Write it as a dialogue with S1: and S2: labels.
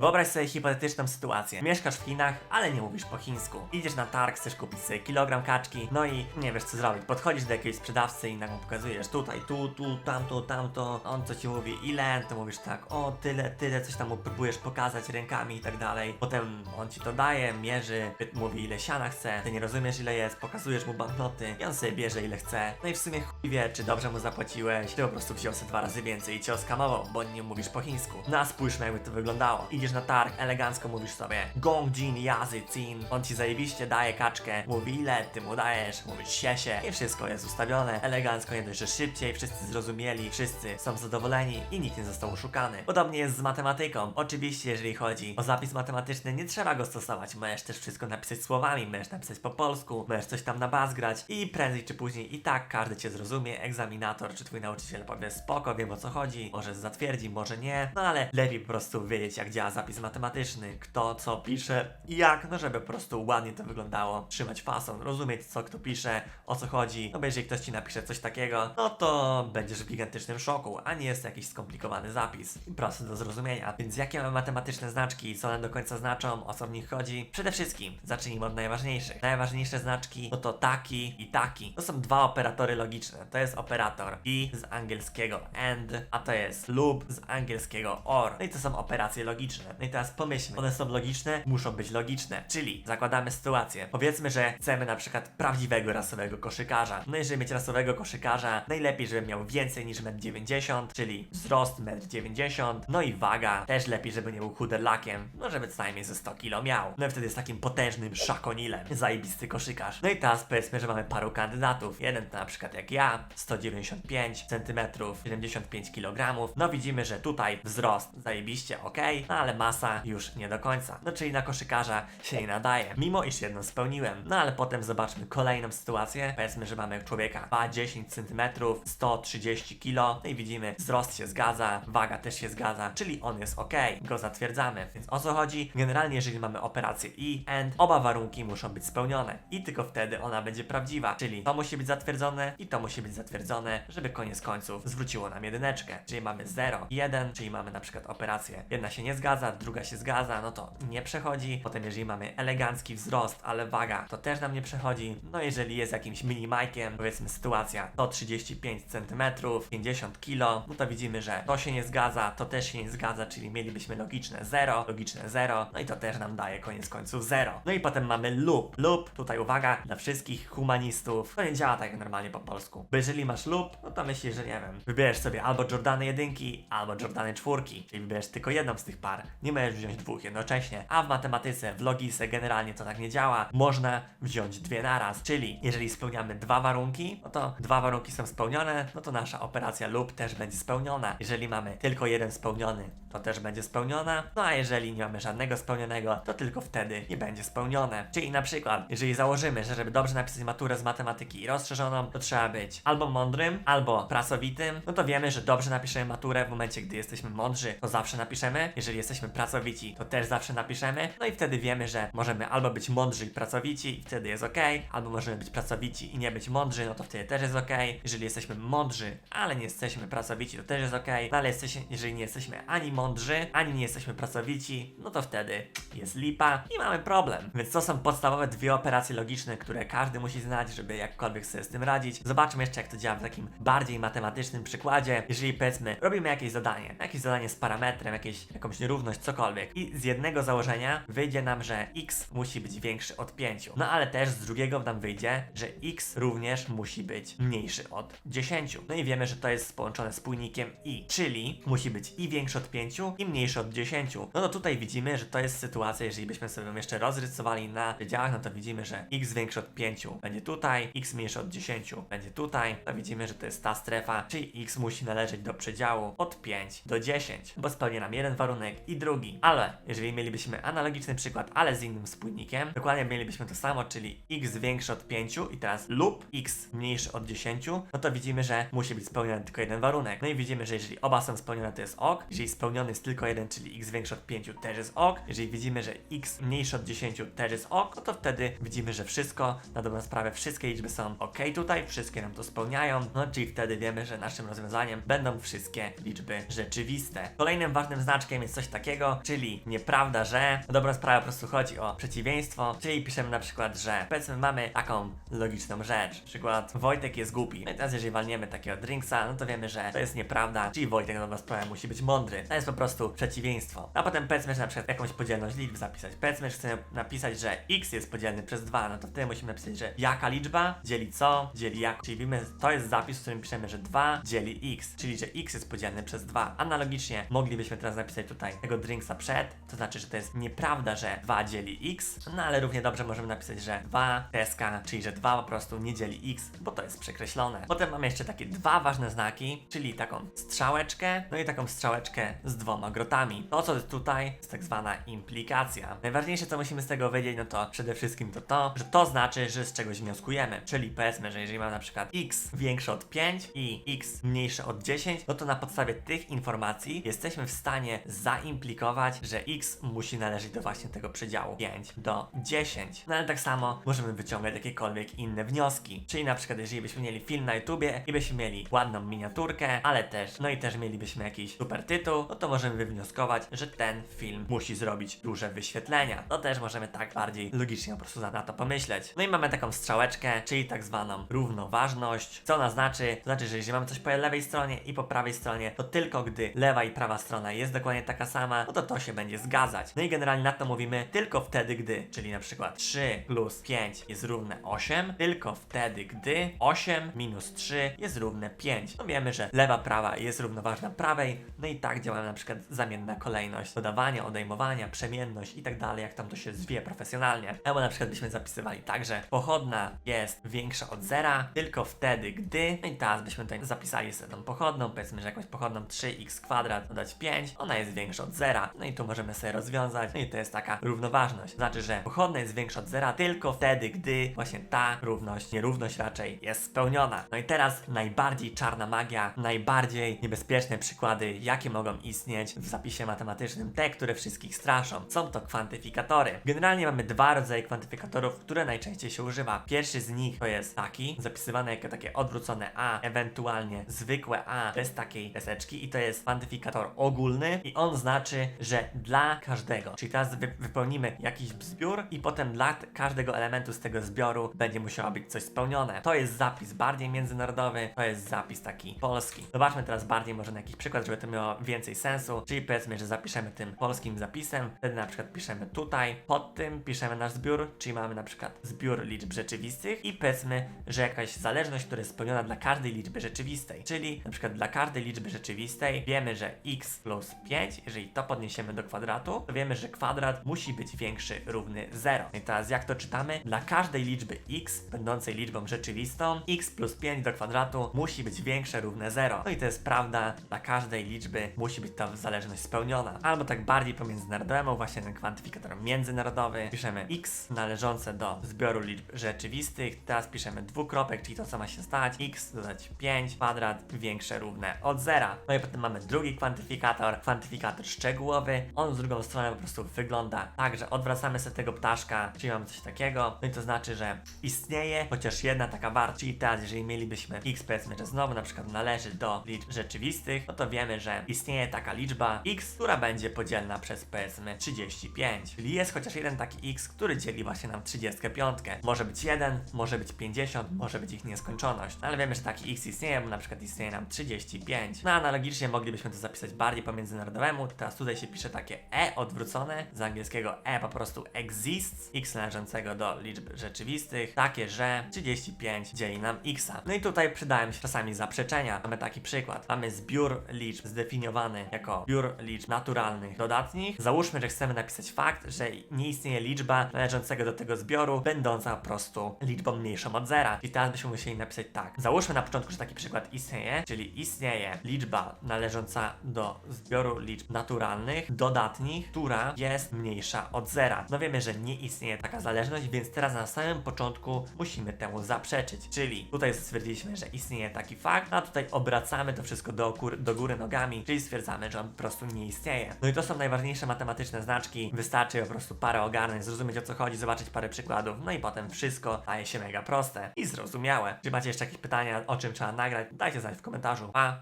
S1: Wyobraź sobie hipotetyczną sytuację. Mieszkasz w Chinach, ale nie mówisz po chińsku. Idziesz na targ, chcesz kupić sobie kilogram kaczki, no i nie wiesz co zrobić. Podchodzisz do jakiegoś sprzedawcy i nagle pokazujesz tutaj, tu, tu, tamto, tamto. On co ci mówi, ile? To mówisz tak, o tyle, tyle, coś tam próbujesz pokazać rękami i tak dalej. Potem on ci to daje, mierzy, mówi ile siana chce, ty nie rozumiesz ile jest, pokazujesz mu banknoty i on sobie bierze ile chce. No i w sumie chuj wie, czy dobrze mu zapłaciłeś, czy po prostu wziął sobie dwa razy więcej i cię oskamował, bo nie mówisz po chińsku. No a spójrzmy jakby to wyglądało. Idziesz na targ, elegancko mówisz sobie Gong Jin Yazy Cin. On ci zajebiście daje kaczkę, mówi ile ty mu dajesz, mówisz siesie i wszystko jest ustawione. Elegancko, nie dość, że szybciej, wszyscy zrozumieli, wszyscy są zadowoleni i nikt nie został oszukany. Podobnie jest z matematyką. Oczywiście, jeżeli chodzi o zapis matematyczny, nie trzeba go stosować. Możesz też wszystko napisać słowami, możesz napisać po polsku, możesz coś tam nabazgrać i prędzej czy później i tak każdy cię zrozumie, egzaminator czy twój nauczyciel powie spoko, wiem o co chodzi, może zatwierdzi, może nie, no ale lepiej po prostu wiedzieć jak działa zapis matematyczny, kto co pisze i jak, no żeby po prostu ładnie to wyglądało, trzymać fason, rozumieć co kto pisze, o co chodzi, no bo jeżeli ktoś ci napisze coś takiego, no to będziesz w gigantycznym szoku, a nie jest to jakiś skomplikowany zapis prosty do zrozumienia. Więc jakie mamy matematyczne znaczki, co one do końca znaczą, o co w nich chodzi? Przede wszystkim zacznijmy od najważniejszych. Najważniejsze znaczki no to taki i taki. To są dwa operatory logiczne. To jest operator i z angielskiego and, a to jest lub z angielskiego or. No i to są operacje logiczne. No i teraz pomyślmy, one są logiczne, muszą być logiczne. Czyli zakładamy sytuację. Powiedzmy, że chcemy na przykład prawdziwego rasowego koszykarza. No i żeby mieć rasowego koszykarza, najlepiej, żeby miał więcej niż 1,90 m, czyli wzrost 1,90 m, no i waga, też lepiej, żeby nie był chuderlakiem, no żeby co najmniej ze 100 kg miał. No i wtedy jest takim potężnym szakonilem, zajebisty koszykarz. No i teraz powiedzmy, że mamy paru kandydatów. Jeden to na przykład jak ja, 195 cm, 75 kg. No widzimy, że tutaj wzrost zajebiście ok, no ale masa już nie do końca. No czyli na koszykarza się nie nadaje, mimo iż jedną spełniłem. No ale potem zobaczmy kolejną sytuację. Powiedzmy, że mamy człowieka 210 cm, 130 kg. No i widzimy, wzrost się zgadza, waga też się zgadza, czyli on jest ok, go zatwierdzamy. Więc o co chodzi? Generalnie, jeżeli mamy operację i and, oba warunki muszą być spełnione i tylko wtedy ona będzie prawdziwa. Czyli to musi być zatwierdzone i to musi być zatwierdzone, żeby koniec końców zwróciło nam jedyneczkę. Czyli mamy 0, 1, czyli mamy na przykład operację. Jedna się nie zgadza, druga się zgadza, no to nie przechodzi. Potem jeżeli mamy elegancki wzrost, ale waga, to też nam nie przechodzi. No jeżeli jest jakimś minimajkiem, powiedzmy sytuacja 135 cm, 50 kg, no to widzimy, że to się nie zgadza, to też się nie zgadza, czyli mielibyśmy logiczne 0, logiczne 0, no i to też nam daje koniec końców 0. No i potem mamy lub. Lub, tutaj uwaga, dla wszystkich humanistów, to nie działa tak normalnie po polsku. Bo jeżeli masz lub, no to myślisz, że nie wiem, wybierzesz sobie albo Jordany jedynki, albo Jordany czwórki, czyli wybierzesz tylko jedną z tych par. Nie możesz wziąć dwóch jednocześnie. A w matematyce, w logice generalnie to tak nie działa. Można wziąć dwie naraz, czyli jeżeli spełniamy dwa warunki, no to dwa warunki są spełnione, no to nasza operacja lub też będzie spełniona. Jeżeli mamy tylko jeden spełniony, to też będzie spełniona. No a jeżeli nie mamy żadnego spełnionego, to tylko wtedy nie będzie spełnione. Czyli na przykład, jeżeli założymy, że żeby dobrze napisać maturę z matematyki rozszerzoną, to trzeba być albo mądrym, albo pracowitym, no to wiemy, że dobrze napiszemy maturę w momencie, gdy jesteśmy mądrzy, to zawsze napiszemy. Jeżeli jesteśmy pracowici, to też zawsze napiszemy. No i wtedy wiemy, że możemy albo być mądrzy i pracowici i wtedy jest ok, albo możemy być pracowici i nie być mądrzy, no to wtedy też jest ok. Jeżeli jesteśmy mądrzy, ale nie jesteśmy pracowici, to też jest ok. No ale jesteśmy, jeżeli nie jesteśmy ani mądrzy, ani nie jesteśmy pracowici, no to wtedy jest lipa i mamy problem. Więc to są podstawowe dwie operacje logiczne, które każdy musi znać, żeby jakkolwiek sobie z tym radzić. Zobaczmy jeszcze, jak to działa w takim bardziej matematycznym przykładzie. Jeżeli powiedzmy, robimy jakieś zadanie, jakieś zadanie z parametrem, jakieś, jakąś nierówność, cokolwiek, i z jednego założenia wyjdzie nam, że x musi być większy od 5. No ale też z drugiego nam wyjdzie, że x również musi być mniejszy od 10. No i wiemy, że to jest połączone spójnikiem i, czyli musi być i większy od 5, i mniejszy od 10. No to tutaj widzimy, że to jest sytuacja, jeżeli byśmy sobie ją jeszcze rozrysowali na przedziałach, no to widzimy, że x większy od 5 będzie tutaj, x mniejszy od 10 będzie tutaj. To widzimy, że to jest ta strefa, czyli x musi należeć do przedziału od 5 do 10, bo spełnia nam jeden warunek i drugi. Ale jeżeli mielibyśmy analogiczny przykład, ale z innym spójnikiem, dokładnie mielibyśmy to samo, czyli x większy od 5 i teraz lub x mniejszy od 10, no to widzimy, że musi być spełniony tylko jeden warunek. No i widzimy, że jeżeli oba są spełnione, to jest ok. Jeżeli spełniony jest tylko jeden, czyli x większy od 5, też jest ok. Jeżeli widzimy, że x mniejszy od 10 też jest ok, no to wtedy widzimy, że wszystko, na dobrą sprawę, wszystkie liczby są ok tutaj, wszystkie nam to spełniają, no czyli wtedy wiemy, że naszym rozwiązaniem będą wszystkie liczby rzeczywiste. Kolejnym ważnym znaczkiem jest coś takiego, takiego, czyli nieprawda, że no dobra sprawa po prostu chodzi o przeciwieństwo, czyli piszemy na przykład, że powiedzmy mamy taką logiczną rzecz, przykład Wojtek jest głupi. No i teraz jeżeli walniemy takiego drinksa, no to wiemy, że to jest nieprawda, czyli Wojtek na dobra sprawa musi być mądry. To jest po prostu przeciwieństwo. A potem powiedzmy, że na przykład jakąś podzielność liczb zapisać. Powiedzmy, że chcemy napisać, że x jest podzielny przez 2, no to wtedy musimy napisać, że jaka liczba dzieli co, dzieli jak. Czyli wiemy, to jest zapis, w którym piszemy, że 2 dzieli x, czyli że x jest podzielny przez 2. Analogicznie moglibyśmy teraz napisać tutaj tego drinksa przed, to znaczy, że to jest nieprawda, że 2 dzieli x, no ale równie dobrze możemy napisać, że 2 teska, czyli że 2 po prostu nie dzieli x, bo to jest przekreślone. Potem mamy jeszcze takie dwa ważne znaki, czyli taką strzałeczkę, no i taką strzałeczkę z dwoma grotami. To, co jest tutaj, jest tak zwana implikacja. Najważniejsze, co musimy z tego wiedzieć, no to przede wszystkim to to, że to znaczy, że z czegoś wnioskujemy. Czyli powiedzmy, że jeżeli mam na przykład x większe od 5 i x mniejsze od 10, no to na podstawie tych informacji jesteśmy w stanie zaimplikować, że x musi należeć do właśnie tego przedziału 5 do 10. No ale tak samo możemy wyciągać jakiekolwiek inne wnioski. Czyli na przykład, jeżeli byśmy mieli film na YouTubie i byśmy mieli ładną miniaturkę, ale też, no i też mielibyśmy jakiś super tytuł, no to możemy wywnioskować, że ten film musi zrobić duże wyświetlenia. No też możemy tak bardziej logicznie po prostu na to pomyśleć. No i mamy taką strzałeczkę, czyli tak zwaną równoważność. Co ona znaczy? To znaczy, że jeżeli mamy coś po lewej stronie i po prawej stronie, to tylko gdy lewa i prawa strona jest dokładnie taka sama, no to to się będzie zgadzać. No i generalnie na to mówimy tylko wtedy, gdy, czyli na przykład 3 plus 5 jest równe 8, tylko wtedy, gdy 8 minus 3 jest równe 5. No wiemy, że lewa, prawa jest równoważna prawej, no i tak działa na przykład zamienna kolejność dodawania, odejmowania, przemienność i tak dalej, jak tam to się zwie profesjonalnie. Albo na przykład byśmy zapisywali tak, że pochodna jest większa od zera, tylko wtedy, gdy, no i teraz byśmy tutaj zapisali sobie tą pochodną, powiedzmy, że jakąś pochodną 3x kwadrat dodać 5, ona jest większa od zera, no i tu możemy sobie rozwiązać, no i to jest taka równoważność. Znaczy, że pochodna jest większa od zera tylko wtedy, gdy właśnie ta równość, nierówność raczej jest spełniona. No i teraz najbardziej czarna magia, najbardziej niebezpieczne przykłady, jakie mogą istnieć w zapisie matematycznym, te, które wszystkich straszą. Są to kwantyfikatory. Generalnie mamy dwa rodzaje kwantyfikatorów, które najczęściej się używa. Pierwszy z nich to jest taki, zapisywany jako takie odwrócone A, ewentualnie zwykłe A bez takiej deseczki i to jest kwantyfikator ogólny i on znaczy, że dla każdego, czyli teraz wy wypełnimy jakiś zbiór i potem dla każdego elementu z tego zbioru będzie musiało być coś spełnione. To jest zapis bardziej międzynarodowy, to jest zapis taki polski. Zobaczmy teraz bardziej może na jakiś przykład, żeby to miało więcej sensu, czyli powiedzmy, że zapiszemy tym polskim zapisem, wtedy na przykład piszemy tutaj, pod tym piszemy nasz zbiór, czyli mamy na przykład zbiór liczb rzeczywistych i powiedzmy, że jakaś zależność, która jest spełniona dla każdej liczby rzeczywistej, czyli na przykład dla każdej liczby rzeczywistej wiemy, że x plus 5, jeżeli to podniesiemy do kwadratu, to wiemy, że kwadrat musi być większy równy 0. No I teraz jak to czytamy? Dla każdej liczby x, będącej liczbą rzeczywistą, x plus 5 do kwadratu musi być większe równe 0. No i to jest prawda, dla każdej liczby musi być ta zależność spełniona. Albo tak bardziej po międzynarodowemu, właśnie ten kwantyfikator międzynarodowy, piszemy x należące do zbioru liczb rzeczywistych, teraz piszemy dwukropek, czyli to co ma się stać, x dodać 5 kwadrat większe równe od 0. No i potem mamy drugi kwantyfikator, kwantyfikator szczegółowy, on z drugą stronę po prostu wygląda tak, że odwracamy sobie tego ptaszka, czyli mamy coś takiego, no i to znaczy, że istnieje chociaż jedna taka wartość, czyli teraz jeżeli mielibyśmy x powiedzmy, że znowu na przykład należy do liczb rzeczywistych, no to wiemy, że istnieje taka liczba x, która będzie podzielna przez powiedzmy 35, czyli jest chociaż jeden taki x, który dzieli właśnie nam 35. Może być 1, może być 50, może być ich nieskończoność, no ale wiemy, że taki x istnieje, bo na przykład istnieje nam 35. No analogicznie moglibyśmy to zapisać bardziej po międzynarodowemu, teraz tutaj się pisze takie e odwrócone, z angielskiego e po prostu exists, x należącego do liczb rzeczywistych, takie, że 35 dzieli nam x. No i tutaj przydają się czasami zaprzeczenia. Mamy taki przykład. Mamy zbiór liczb zdefiniowany jako zbiór liczb naturalnych dodatnich. Załóżmy, że chcemy napisać fakt, że nie istnieje liczba należącego do tego zbioru, będąca po prostu liczbą mniejszą od zera. I teraz byśmy musieli napisać tak. Załóżmy na początku, że taki przykład istnieje, czyli istnieje liczba należąca do zbioru liczb naturalnych, dodatnich, która jest mniejsza od zera. No wiemy, że nie istnieje taka zależność, więc teraz na samym początku musimy temu zaprzeczyć. Czyli tutaj stwierdziliśmy, że istnieje taki fakt, a tutaj obracamy to wszystko do, do góry nogami, czyli stwierdzamy, że on po prostu nie istnieje. No i to są najważniejsze matematyczne znaczki. Wystarczy po prostu parę ogarnąć, zrozumieć o co chodzi, zobaczyć parę przykładów, no i potem wszystko staje się mega proste i zrozumiałe. Czy macie jeszcze jakieś pytania, o czym trzeba nagrać? Dajcie znać w komentarzu. A